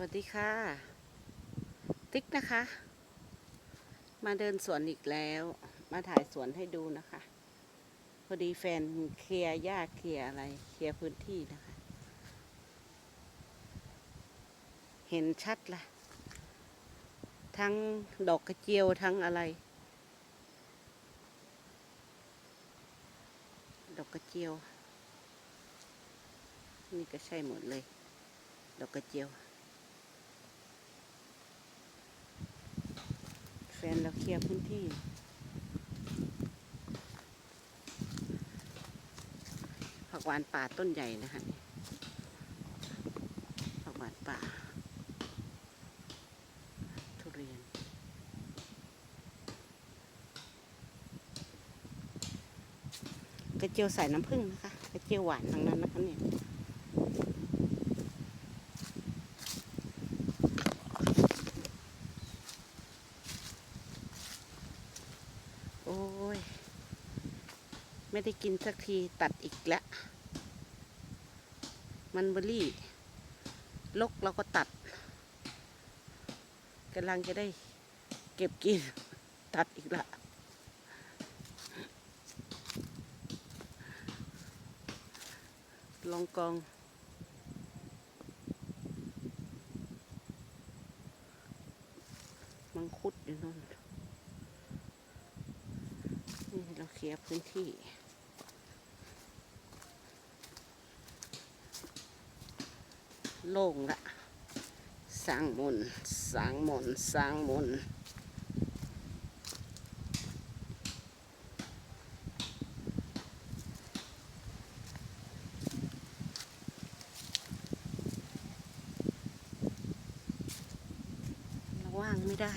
วัสดีค่ะ ติ๊กนะคะ มาเดินสวนอีกแล้ว มาถ่ายสวนให้ดูนะคะ พอดีแฟนเคลียร์หญ้าเคลียร์อะไร เคลียร์พื้นที่นะคะ เห็นชัดละทั้งดอกกระเจียวทั้งอะไร ดอกกระเจียว นี่ก็ใช่หมดเลย ดอกกระเจียว แฟ นเราเคลียร์พื้นที่ผักหวานป่าต้นใหญ่นะคะผักหวานป่า ทุเรียน กระเจียวใส่น้ำผึ้งนะคะ กระเจียวหวานทั้งนั้นนะคะเนี่ย โอ้ย ไม่ได้กินสักทีตัดอีกแล้ว มันเบอรี่ลกเราก็ตัดกำลังจะได้เก็บกิน ตัดอีกละลองกอง มังคุดอยู่นั่นนี่เราเคลียร์พื้นที่ โล่งละสร้างมนสร้างมนสร้างมนราว่างไม่ได้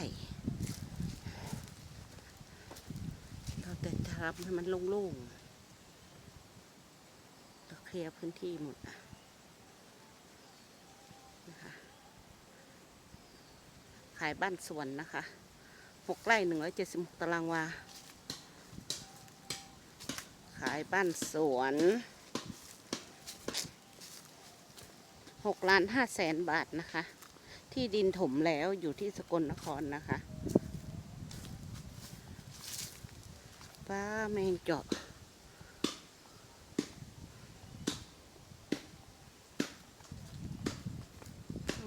เราแต่จะรับให้มันโล่งๆเราเคลียร์พื้นที่หมดนะคะ ขายบ้านสวนนะคะหกไร่หนึ่งร้อยเจ็ดสิบตารางวา ขายบ้านสวนหกล้านห้าแสนบาทนะคะ ที่ดินถมแล้วอยู่ที่สกลนครนะคะป้าแมงเจาะอ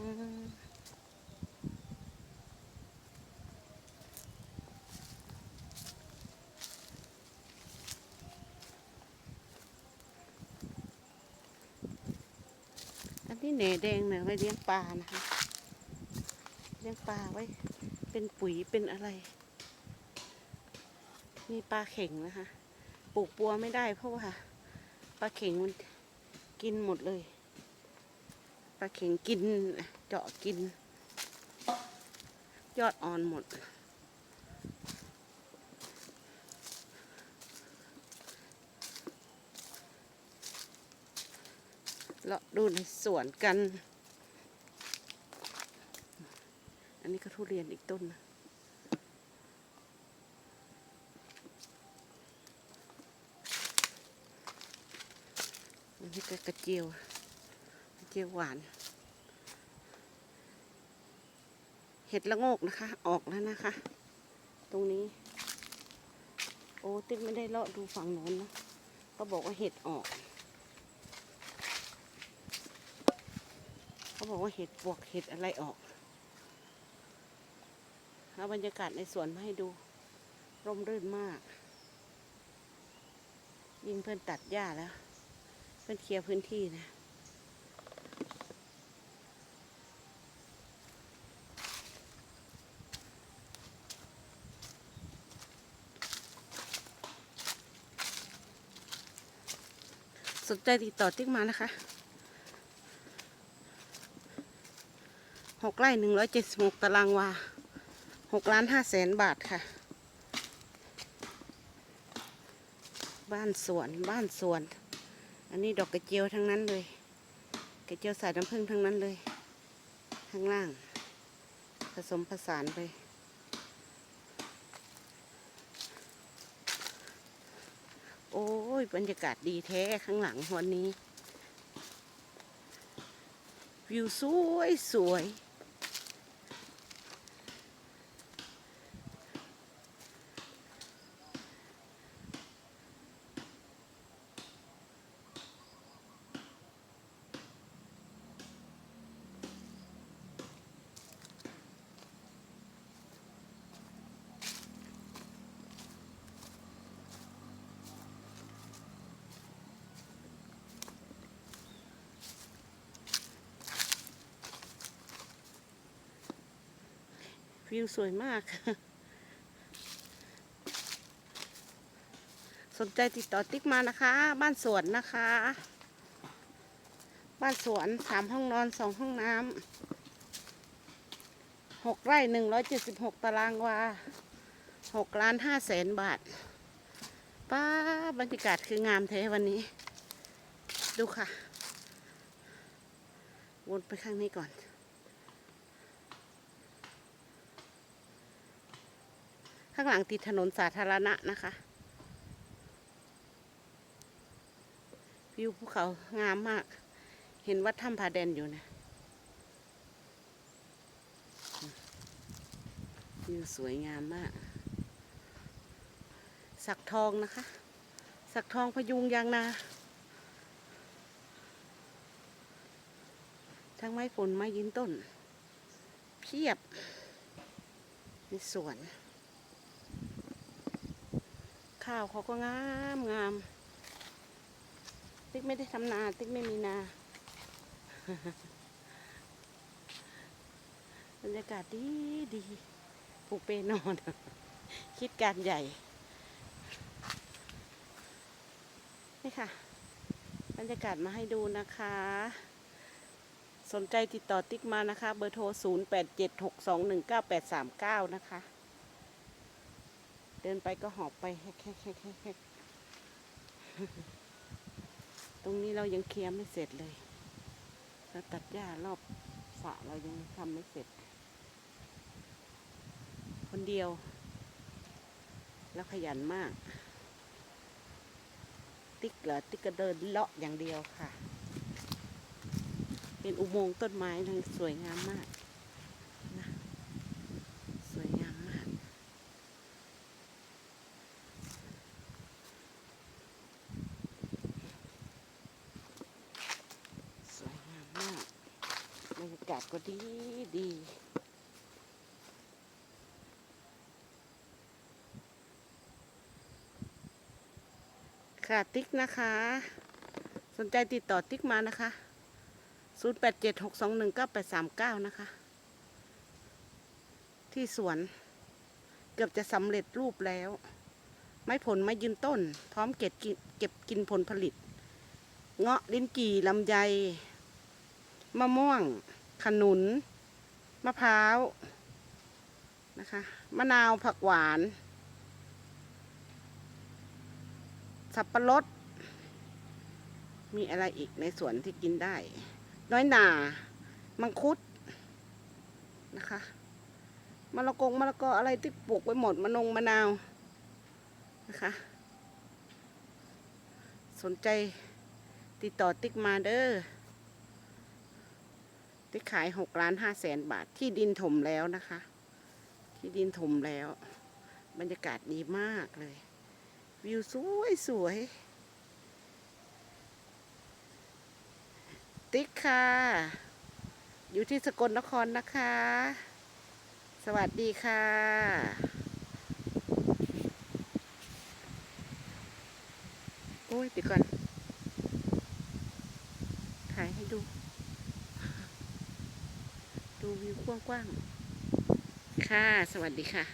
ืม อันนี้แหน่แดงเนี่ยไว้เลี้ยงปลานะคะ เลี้ยงปลาไว้ เป็นปุ๋ยเป็นอะไร มีปลาเข่งนะคะ ปลูกปัวไม่ได้เพราะว่าปลาเข่งมันกินหมดเลย ปลาเข่งกินเจาะกิน ยอดอ่อนหมด เลาะดูในสวนกัน อันนี้ก็ทุเรียนอีกต้นนะอันนี้ก็กระเจียวกระเจียวหวาน เห็ดละโงกนะคะ ออกแล้วนะคะ ตรงนี้ โอ้ติ๊กไม่ได้เลาะดูฝั่งโน้นนะเขาบอกว่าเห็ดออก เขาบอกว่าเห็ดปวกเห็ดอะไรออกเอาบรรยากาศในสวนมาให้ดู ร่มรื่นมาก ยิ่งเพื่อนตัดหญ้าแล้ว เพื่อนเคลียร์พื้นที่นะสนใจติดต่อติ๊กมานะคะ หกไร่หนึ่งร้อยเจ็ดสิบหกตารางวาหกล้านห้าแสนบาทค่ะ บ้านสวนบ้านสวน อันนี้ดอกกระเจียวทั้งนั้นเลย กระเจียวสายน้ำผึ้งทั้งนั้นเลย ข้างล่าง ผสมผสานไปโอ้ยบรรยากาศดีแท้ข้างหลังวันนี้ วิวสวยสวย วิวสวยมาก สนใจติดต่อติ๊กมานะคะ บ้านสวนนะคะ บ้านสวนสามห้องนอนสองห้องน้ำหกไร่หนึ่งร้อยเจ็ดสิบหกตารางวาหกล้านห้าแสนบาท ป้าบรรยากาศคืองามแท้วันนี้ ดูค่ะ วนไปข้างนี้ก่อน ข้างหลังติดถนนสาธารณะนะคะ วิวภูเขางามมาก เห็นวัดถ้ำผาแดนอยู่นะวิวสวยงามมาก สักทองนะคะ สักทองพยุงยางนา ทั้งไม้ผลไม้ยืนต้น เพียบในสวน ข้าวเขาก็งามงาม ติ๊กไม่ได้ทำนา ติ๊กไม่มีนา บรรยากาศดีดีผูเปนอน คิดการใหญ่ นี่ค่ะ บรรยากาศมาให้ดูนะคะ สนใจติดต่อติ๊กมานะคะ เบอร์โทร 0 8 7 6 2 1 9 8 3 9 นะคะ เดินไปก็หอบไปแฮกแฮกแฮกแฮกตรงนี้เรายังเคลียร์ไม่เสร็จเลยเราตัดหญ้ารอบสระเรายังทำไม่เสร็จ คนเดียว แล้วขยันมาก ติ๊กเหรอติ๊กก็เดินเลาะอย่างเดียวค่ะ เป็นอุโมงค์ต้นไม้เลยสวยงามมากนะสวยงามมาก สวยงามมากบรรยากาศก็ดีดีค่ะติ๊กนะคะ สนใจติดต่อติ๊กมานะคะ 0 8 7 6 2 1 9 8 3 9 นะคะ ที่สวนเกือบจะสำเร็จรูปแล้ว ไม้ผลไม้ยืนต้น พร้อมเก็บเก็บกินผลผลิต เงาะลิ้นจี่ลำไยมะม่วง ขนุน มะพร้าวนะคะ มะนาวผักหวาน สับปะรด มีอะไรอีกในสวนที่กินได้ น้อยหนามังคุดนะคะมะละกงมะละกออะไรที่ปลูกไว้หมดมะนงมะนาวนะคะ สนใจติดต่อติ๊กมาเด้อ ติ๊กขายหกล้านห้าแสนบาทที่ดินถมแล้วนะคะ ที่ดินถมแล้ว บรรยากาศดีมากเลย วิวสวยสวยติ๊กค่ะ อยู่ที่สกลนครนะคะ สวัสดีค่ะโอ้ยเดี๋ยวก่อน ถ่ายให้ดู ดูวิวกว้างๆ ค่ะ สวัสดีค่ะ